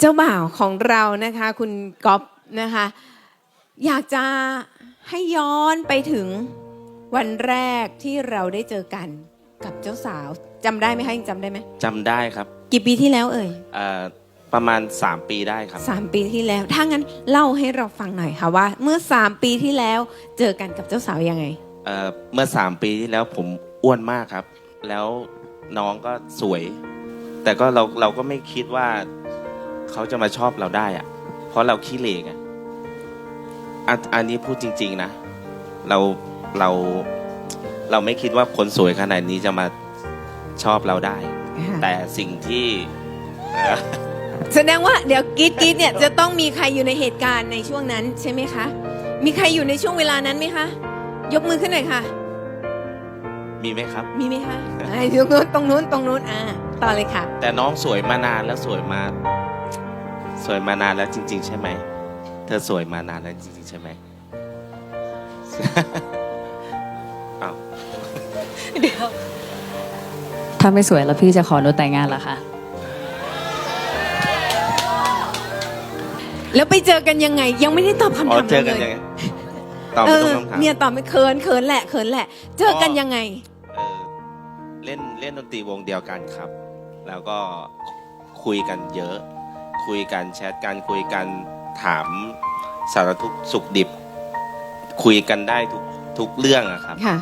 เจ้าบ่าวของเรานะคะ คุณก๊อฟนะคะ อยากจะให้ย้อนไปถึงวันแรกที่เราได้เจอกันกับเจ้าสาวจำได้ไหมคะยังจำได้ไหมจำได้ครับกี่ปีที่แล้วเอ่ยเอ่อประมาณ 3 ปีได้ครับ สามปีที่แล้ว ถ้างั้นเล่าให้เราฟังหน่อยค่ะว่า เมื่อสามปีที่แล้วเจอกันกับเจ้าสาวยังไง เอ่อเมื่อ 3 ปีที่แล้วผมอ้วนมากครับ แล้วน้องก็สวย แต่ก็เราเราก็ไม่คิดว่า เขาจะมาชอบเราได้อะเพราะเราขี้เหร่ไงอันอันนี้พูดจริง ๆ นะ เราเราเราไม่คิดว่าคนสวยขนาดนี้จะมาชอบเราได้ แต่สิ่งที่เอ่อแสดงว่าเดี๋ยวกรีดกรีดเนี่ยจะต้องมีใครอยู่ในเหตุการณ์ในช่วงนั้นใช่ไหมคะ มีใครอยู่ในช่วงเวลานั้นไหมคะ ยกมือขึ้นหน่อยค่ะ มีไหมครับ มีไหมคะอ่ายกนู้นตรงนู้นตรงนู้นอ่าต่อเลยค่ะ แต่น้องสวยมานานแล้วสวยมา สวยมานานแล้วจริง ๆ ใช่ไหม เธอสวยมานานแล้วจริง ๆ ใช่ไหมอ้าวถ้าไม่สวยแล้วพี่จะขอหนูแต่งงานเหรอคะ แล้วไปเจอกันยังไง ยังไม่ได้ตอบคำอ๋อถามเจอกันเลยังยไงตอบเอไม่อต้องคำถามเนี่ยตอบไม่เขินเขินแหละเขินแหละ เจอกันยังไง เออเล่นเล่นดนตรีวงเดียวกันครับ แล้วก็คุยกันเยอะ คุยกันแชทกันคุยกันถามสารทุกข์สุขดิบ คุยกันได้ทุกทุกเรื่องอะครับ ค่ะ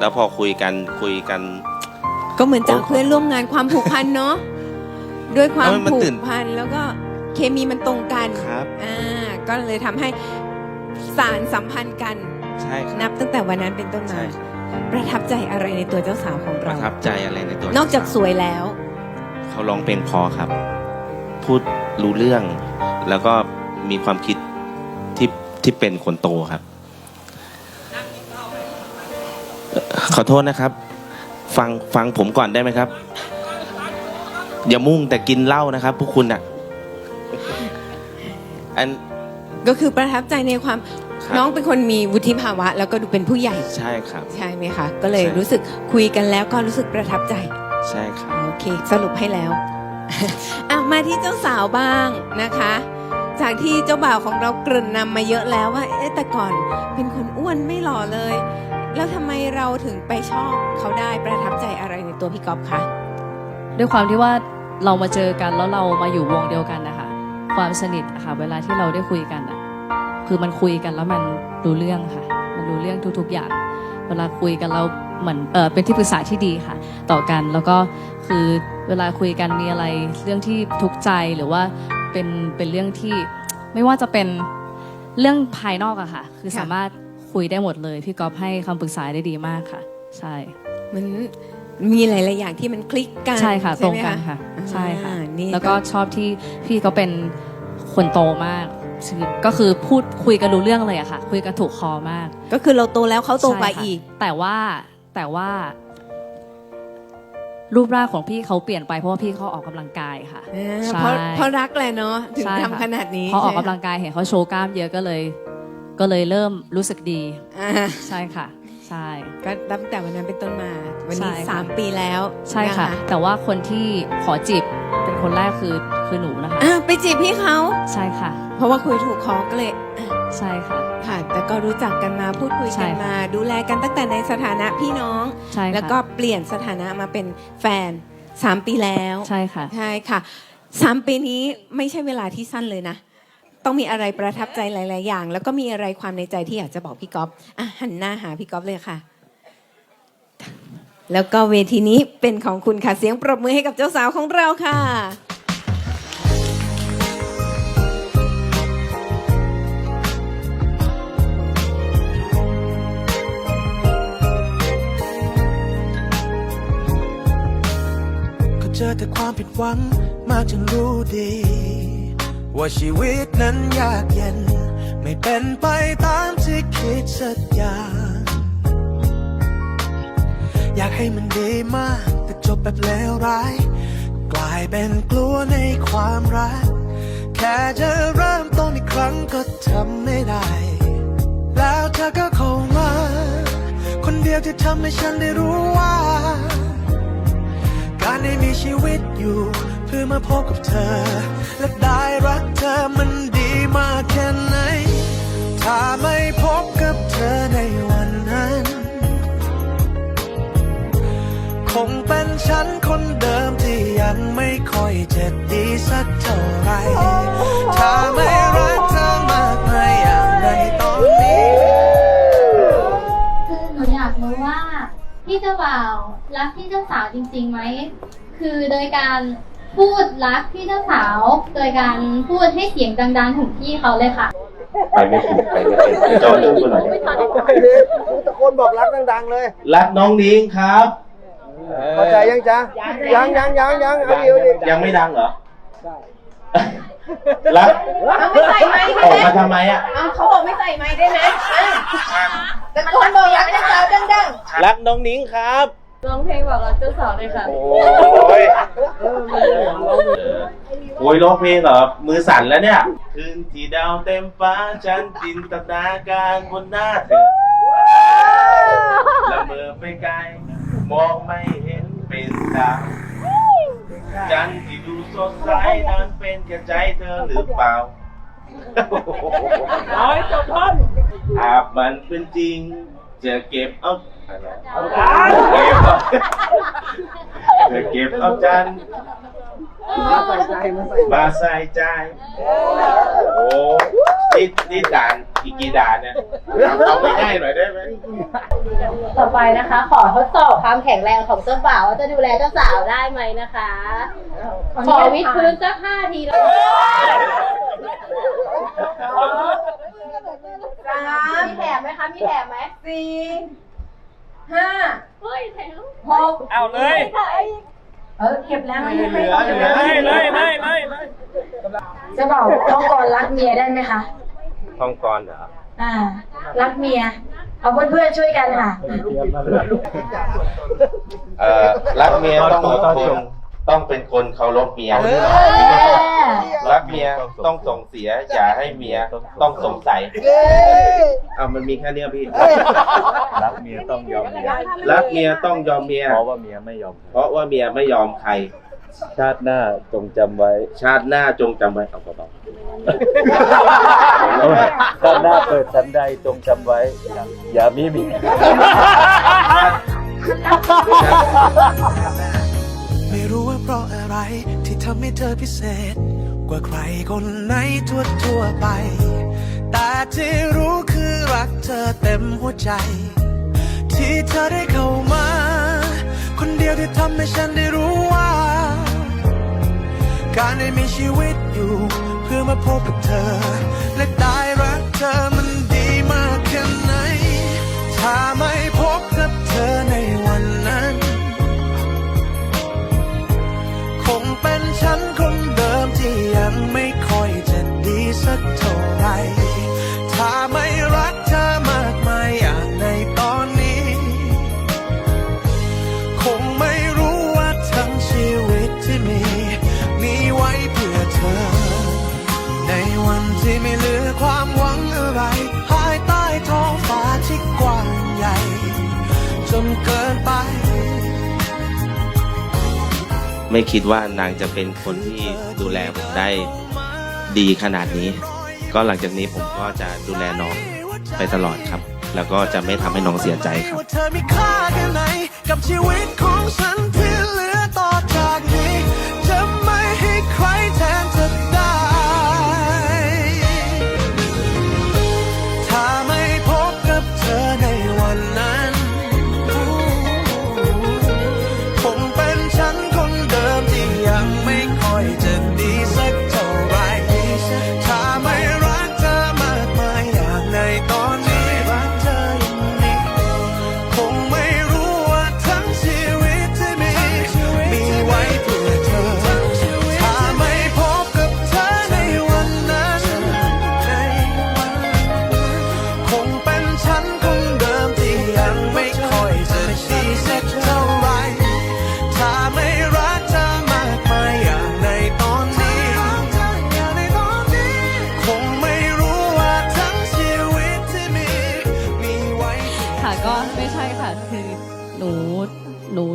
แล้วพอคุยกันคุยกัน ก็เหมือนจากโอ้เพื่อนร่วมงานความผูกพันเนาะด้วยความเออมันผูตื่กนพันแล้วก็เคมีมันตรงกันครับ อ่าก็เลยทำให้สารสัมพันธ์กัน ใช่ครับนับตั้งแต่วันนั้นเป็นต้นมาใช่ครับ ประทับใจอะไรในตัวเจ้าสาวของปเราระทับใจอะไรในตัวนอกจากสวยแล้ว เขาร้องเพลงเพอครับ พูดรู้เรื่อง แล้วก็มีความคิดที่ที่เป็นคนโตครับเอ่อขอโทษนะครับ ฟังฟังผมก่อนได้ไหมครับ อย่ามุ่งแต่กินเหล้านะครับ พวกคุณอะอันก็คือประทับใจในความครับน้องเป็นคนมีวุฒิภาวะ แล้วก็ดูเป็นผู้ใหญ่ใช่ครับ ใช่ไหมคะ ก็เลยใช่รู้สึกคุยกันแล้วก็รู้สึกประทับใจ ใช่ครับโอเค สรุปให้แล้ว อะมาที่เจ้าสาวบ้างนะคะ จากที่เจ้าบ่าวของเรากริ่นนำมาเยอะแล้วว่าเอ๊ะแต่ก่อนเป็นคนอ้วนไม่หล่อเลย แล้วทำไมเราถึงไปชอบเขาได้ประทับใจอะไรในตัวพี่ก๊อฟคะด้วยความที่ว่าเรามาเจอกันแล้วเรามาอยู่วงเดียวกันนะคะความสนิทอะค่ะเวลาที่เราได้คุยกันอะคือมันคุยกันแล้วมันรู้เรื่องค่ะ มันรู้เรื่องทุก ๆอย่าง เวลาคุยกันเราเหมือนเออเป็นที่ปรึกษาที่ดีค่ะ ต่อกันแล้วก็ คือเวลาคุยกันมีอะไรเรื่องที่ทุกข์ใจหรือว่าเป็นเป็นเรื่องที่ไม่ว่าจะเป็นเรื่องภายนอกอะค่ะ คือค่ะสามารถคุยได้หมดเลย พี่ก๊อฟให้คำปรึกษาได้ดีมากค่ะ ใช่ มันมีหลาย ๆ อย่างที่มันคลิกกันใช่ค่ะ ตรงไหมกันค่ะ ใช่ค่ะอ่านี่แล้วก็ชอบที่พี่เขาเป็นคนโตมากคือก็คือพูดคุยกันรู้เรื่องเลยอะค่ะ คุยกันถูกคอมาก ก็คือเราโตแล้วเขาโตกว่าใช่ค่ะอีก แต่ว่าแต่ว่า รูปร่างของพี่เขาเปลี่ยนไปเพราะว่าพี่เขาออกกำลังกายค่ะอ่าใช่เพราะเพราะรักแหละเนาะถึงใช่ค่ะทำขนาดนี้พอออกใช่กำไหมลังกายเห็นเขาโชว์กล้ามเยอะก็เลย ก็เลยเริ่มรู้สึกดี อ่าใช่ค่ะ ใช่ ก็ตั้งแต่วันนั้นเป็นต้นมา วันนี้ ใช่ค่ะสามปีแล้วใช่ค่ะ นแต่ว่าคนที่ขอจีบเป็นคนแรกคือคือหนูนะคะ อะไปจีบพี่เขา ใช่ค่ะ เพราะว่าคุยถูกคอก็เลยอะ ใช่ค่ะ ค่ะ แต่ก็รู้จักกันมาพูดคุยใช่กันค่ะมา ดูแลกันตั้งแต่ในสถานะพี่น้อง ใช่ค่ะ แล้วก็เปลี่ยนสถานะมาเป็นแฟนสามปีแล้ว ใช่ค่ะ ใช่ค่ะสามปีนี้ไม่ใช่เวลาที่สั้นเลยนะ ต้องมีอะไรประทับใจหลาย ๆ อย่าง แล้วก็มีอะไรความในใจที่อยากจะบอกพี่ก๊อฟอะหันหน้าหาพี่ก๊อฟเลยค่ะ แล้วก็เวทีนี้เป็นของคุณค่ะ เสียงปรบมือให้กับเจ้าสาวของเราค่ะ จอแต่ความผิดหวังมากจนรู้ดี ว่าชีวิตนั้นยากเย็น ไม่เป็นไปตามที่คิดสักอย่าง อยากให้มันดีมาก แต่จบแบบเลวร้าย กลายเป็นกลัวในความรัก แค่จะเริ่มต้นอีกครั้งก็ทำไม่ได้ แล้วเธอก็เข้ามา คนเดียวที่ทำให้ฉันได้รู้ว่า ได้มีชีวิตอยู่ เพื่อมาพบกับเธอ และได้รักเธอมันดีมากแค่ไหน ถ้าไม่พบกับเธอในวันนั้น คงเป็นฉันคนเดิมที่ยังไม่ค่อยจะดีสักเท่าไหร่ถ้าไม่รัก เจ้าบ่าวรักพี่เจ้าสาวจริงๆไหม คือโดยการพูดรักพี่เจ้าสาว โดยการพูดให้เสียงดังๆของพี่เขาเลยค่ะ ไปไม่ถูกไปไม่เป็นจอเรื่องตัวหน่อยตะโกนบอกรักดังๆเลย รักน้องนิ้งครับเข้าใจยังจ๊ะยังยังยังยังเอาอีกเอาอีกยังไม่ดังเหรอ รักเอาไม่ใส่ไม้ออกได้ไหมมาทำไมอะ เอาเขาบอกไม่ใส่ไม้ได้ไหมอะตะโกนบอกรักเจ้าสาวดังรักน้องนิ้งครับ ร้องเพลงบอกรักเจ้าสาวเลยค่ะ โอ้ยโอ้ยร้องเพลงเหรอ มือสั่นแล้วเนี่ย คืนที่ดาวเต็มฟ้า ฉันจินตนาการบนหน้าเธอละเมอไปไกล มองไม่เห็นเป็นดาว จันทร์ที่ดูสดใสนั้นเป็นแค่ใจเธอหรือเปล่าร้อยจบท่อนหากมันเป็นจริง จะเก็บเอาอะไรเก็บเอาจะเก็บเอาจันทร์ มาใส่ใจมาใส่ใจมาใส่ใจ โอ้นี่นี่ด่านอีกกี่ด่านเนี่ยเอาไม่ง่ายหน่อยได้ไหมต่อไปนะคะ ขอทดสอบความแข็งแรงของเจ้าบ่าวว่าจะดูแลเจ้าสาวได้ไหมนะคะ ขอวิดพื้นสักห้าทีแล้วๆสามมีแถมไหมคะ มีแถมไหมสี่ห้าเฮ้ยแถมหกเอาเลย เออเก็บแล้วไม่ไม่เหลือเหลือเลยเลยเลยเลยเลยจะบอกท้องก่อนรักเมียได้ไหมคะท่องกรเหรออ่า รักเมีย เอาเพื่อนๆช่วยกันค่ะ เอ่อรักเมียต้องคนต้องเป็นคนเคารพเมีย รักเมียต้องส่งเสีย อย่าให้เมียต้องสงสัยเอามันมีแค่เนี้ยพี่ รักเมียต้องยอมเมียรักเมียต้องยอมเมีย เพราะว่าเมียไม่ยอมเพราะว่าเมียไม่ยอมใคร ชาติหน้าจงจำไว้ ชาติหน้าจงจำไว้เอาเบาชาติหน้าเกิดฉันใดจงจำไว้ อย่าอย่ามีเมียไม่รู้ว่า เพราะอะไรที่ทำให้เธอพิเศษ กว่าใครคนไหนทั่วทั่วไป แต่ที่รู้คือรักเธอเต็มหัวใจ ที่เธอได้เข้ามา คนเดียวที่ทำให้ฉันได้รู้ว่า การได้มีชีวิตอยู่ เพื่อมาพบกับเธอ และได้รักเธอ ฉันคนเดิมที่ยังไม่ค่อยจะดีสักเท่าไหร่ ไม่คิดว่านางจะเป็นคนที่ดูแลผมได้ดีขนาดนี้ ก็หลังจากนี้ผมก็จะดูแลน้องไปตลอดครับ แล้วก็จะไม่ทำให้น้องเสียใจครับ ว่าเธอมีค่าแค่ไหนกับชีวิตของฉันเหลือ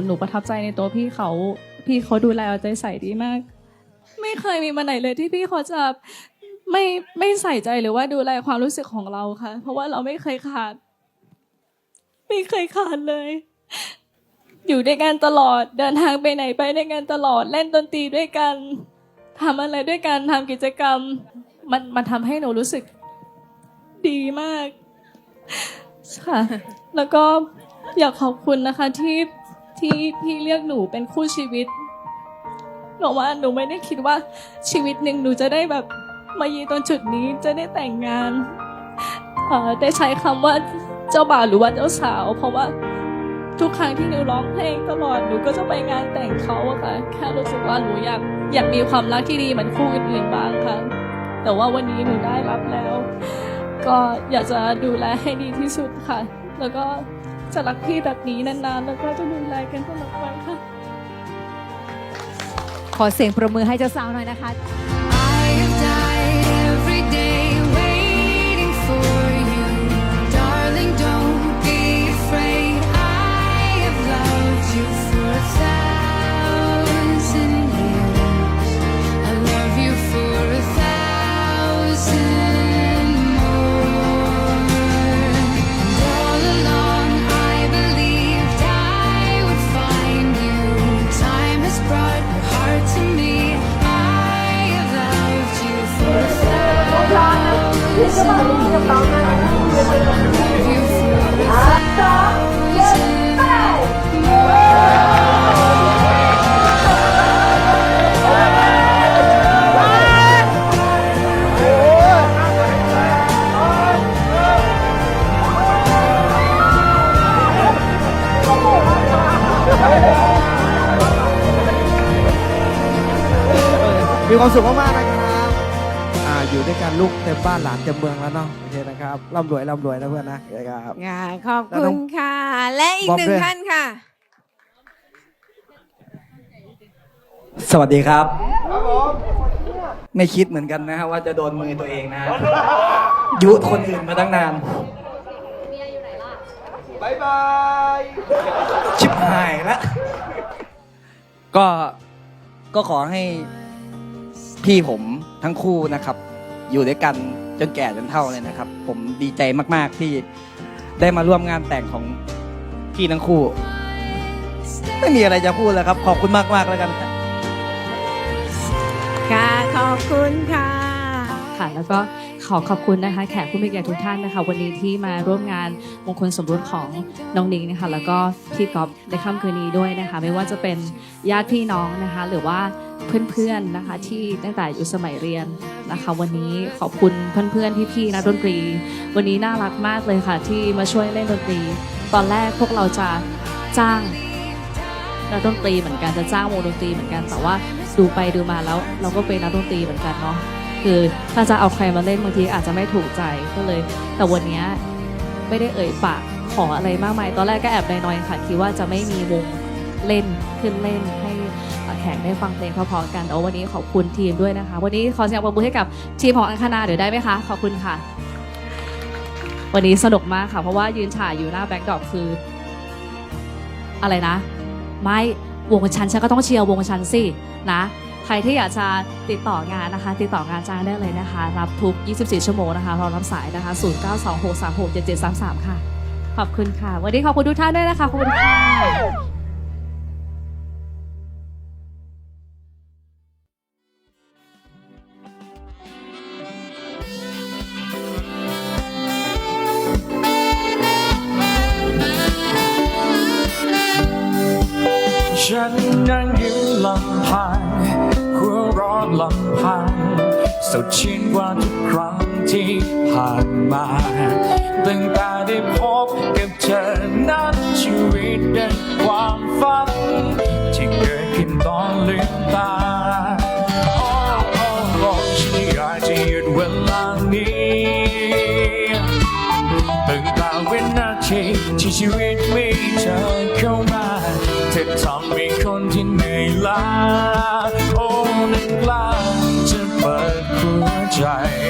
หนูประทับใจในตัวพี่เขา พี่เขาดูแลเอาใจใส่ดีมาก ไม่เคยมีมาไหนเลยที่พี่เขาจะไม่ไม่ใส่ใจหรือว่าดูแลความรู้สึกของเราค่ะ เพราะว่าเราไม่เคยขาด ไม่เคยขาดเลย อยู่ด้วยกันตลอดเดินทางไปไหนไปด้วยกันตลอดเล่นดนตรีด้วยกันทำอะไรด้วยกันทำกิจกรรม มันมันทำให้หนูรู้สึกดีมากค่ะ แล้วก็อยากขอบคุณนะคะที่ ที่พี่เรียกหนูเป็นคู่ชีวิตหนูว่าหนูไม่ได้คิดว่าชีวิตหนึ่งหนูจะได้แบบมายืนตรงจุดนี้จะได้แต่งงานเอ่อได้ใช้คำว่าเจ้าบ่าวหรือว่าเจ้าสาว เพราะว่าทุกครั้งที่หนูร้องเพลงตลอดหนูก็จะไปงานแต่งเขาอะค่ะแค่รู้สึกว่าหนูอยากอยากมีความรักที่ดีเหมือนคู่อื่นๆบ้างค่ะ แต่ว่าวันนี้หนูได้รับแล้ว ก็อยากจะดูแลให้ดีที่สุดค่ะ แล้วก็ จะรักพี่แบบนี้นานๆ แล้วก็จะดูแลกันตลอดไปค่ะ ขอเสียงประมือให้เจ้าสาวหน่อยนะคะ ความสุขมากๆนะครับอ่าอยู่ด้วยกันลูกเต็มบ้านหลานเต็มเมืองแล้วเนาะโอเคนะครับร่ำรวยร่ำรวยนะเพื่อนนะโอเคครับค่ะขอบแล้วคุน้อณงค่ะ และอีกบอบหนึ่งด้วย ท่านค่ะ สวัสดีครับ ไม่คิดเหมือนกันนะฮะว่าจะโดนมือตัวเองนะฮะยุคนอื่นมาตั้งนานบายบาย ชิบหายแล้วก็ก็ขอให้ พี่ผมทั้งคู่นะครับ อยู่ด้วยกันจนแก่จนเฒ่าเลยนะครับ ผมดีใจมากๆที่ได้มาร่วมงานแต่งของพี่ทั้งคู่ ไม่มีอะไรจะพูดแล้วครับ ขอบคุณมากๆแล้วกันครับ ค่ะขอบคุณค่ะ ค่ะแล้วก็ขอขอบคุณนะคะ แขกผู้มีเกียรติทุกท่านนะคะ วันนี้ที่มาร่วมงานมงคลสมรสของน้องนิงนะคะ แล้วก็พี่ก๊อฟในค่ำคืนนี้ด้วยนะคะ ไม่ว่าจะเป็นญาติพี่น้องนะคะ หรือว่า เพื่อนๆนะคะ ที่ตั้งแต่อยู่สมัยเรียนนะคะ วันนี้ขอบคุณเพื่อนๆพี่ๆนักดนตรี วันนี้น่ารักมากเลยค่ะ ที่มาช่วยเล่นดนตรี ตอนแรกพวกเราจะจ้างนักดนตรีเหมือนกันจะจ้างวงดนตรีเหมือนกัน แต่ว่าดูไปดูมาแล้ว เราก็เป็นนักดนตรีเหมือนกันเนาะคือถ้าจะเอาใครมาเล่นบางทีอาจจะไม่ถูกใจก็เลย แต่วันนี้ไม่ได้เอ่ยปากขออะไรมากมาย ตอนแรกก็แอบน้อยๆค่ะคิดว่าจะไม่มีวงเล่นขึ้นเล่นให้ ขกได้ฟังเพลงเพราะๆกันแต่วันนี้ขอบคุณทีมด้วยนะคะ วันนี้ขอเสียงปรบมือให้กับทีมของอังคณาเดี๋ยวได้ไหมคะ ขอบคุณค่ะ วันนี้สนุกมากค่ะ เพราะว่ายืนฉายอยู่หน้าแบ็คดอปคือ อะไรนะ ไม่วงฉันฉันก็ต้องเชียร์วงฉันสินะใครที่อยากจะติดต่องานนะคะ ติดต่องานจ้างได้เลยนะคะ รับทุก 24 ชั่วโมงนะคะเรารับสายนะคะ 0926367733 ค่ะ ขอบคุณค่ะ วันนี้ขอบคุณทุกท่านด้วยนะคะ ขอบคุณค่ะ สดชื่นกว่าทุกครั้งที่ผ่านมาตั้งแต่ได้พบกับเธอนั้นชีวิตเป็นความฝันที่เกิดขึ้นตอนลืมตาโอ้โอ้โอ้ฉันอยากจะหยุดเวลานี้ตั้งแต่วินาทีที่ชีวิตมีเธอเข้ามาเธอทำให้คนที่เหนื่อยล้า try.